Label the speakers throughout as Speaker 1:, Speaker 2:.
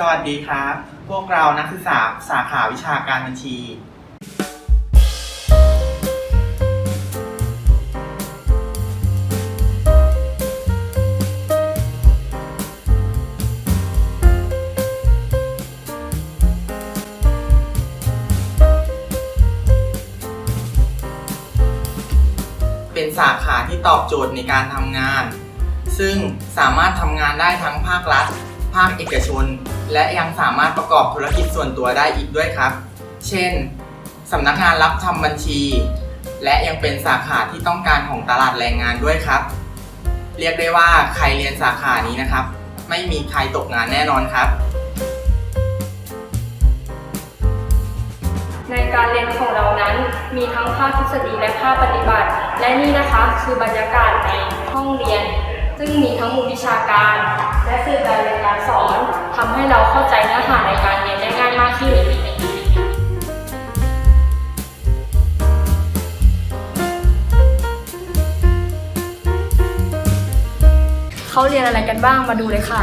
Speaker 1: สวัสดีครับ พวกเรานักศึกษาสาขาวิชาการบัญชี เป็นสาขาที่ตอบโจทย์ในการทำงาน ซึ่งสามารถทำงานได้ทั้งภาครัฐ ภาคเอกชน และยังสามารถประกอบธุรกิจส่วนตัวได้อีกด้วยครับ เช่นสำนักงานรับทำบัญชี และยังเป็นสาขาที่ต้องการของตลาดแรงงานด้วยครับ เรียกได้ว่าใครเรียนสาขานี้นะครับ ไม่มีใครตกงานแน่นอนครับ
Speaker 2: ในการเรียนของเรานั้นมีทั้งภาคทฤษฎีและภาคปฏิบัติ และนี่นะคะคือบรรยากาศในห้องเรียน ซึ่งมีทั้งมุมวิชาการ และสื่อการเรียนการสอนทำให้เราเข้าใจเนื้อหาในการเรียนได้ง่ายมากขึ้นเขาเรียนอะไรกันบ้างมาดูเลยค่ะ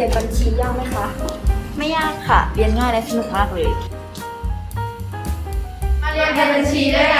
Speaker 2: รียนบัญชียากไหมคะ
Speaker 3: ไม่ยากค่ะ เรียนง่ายและสนุกมากเลย
Speaker 4: มาเรียนบัญชีด้วยกันนะคะ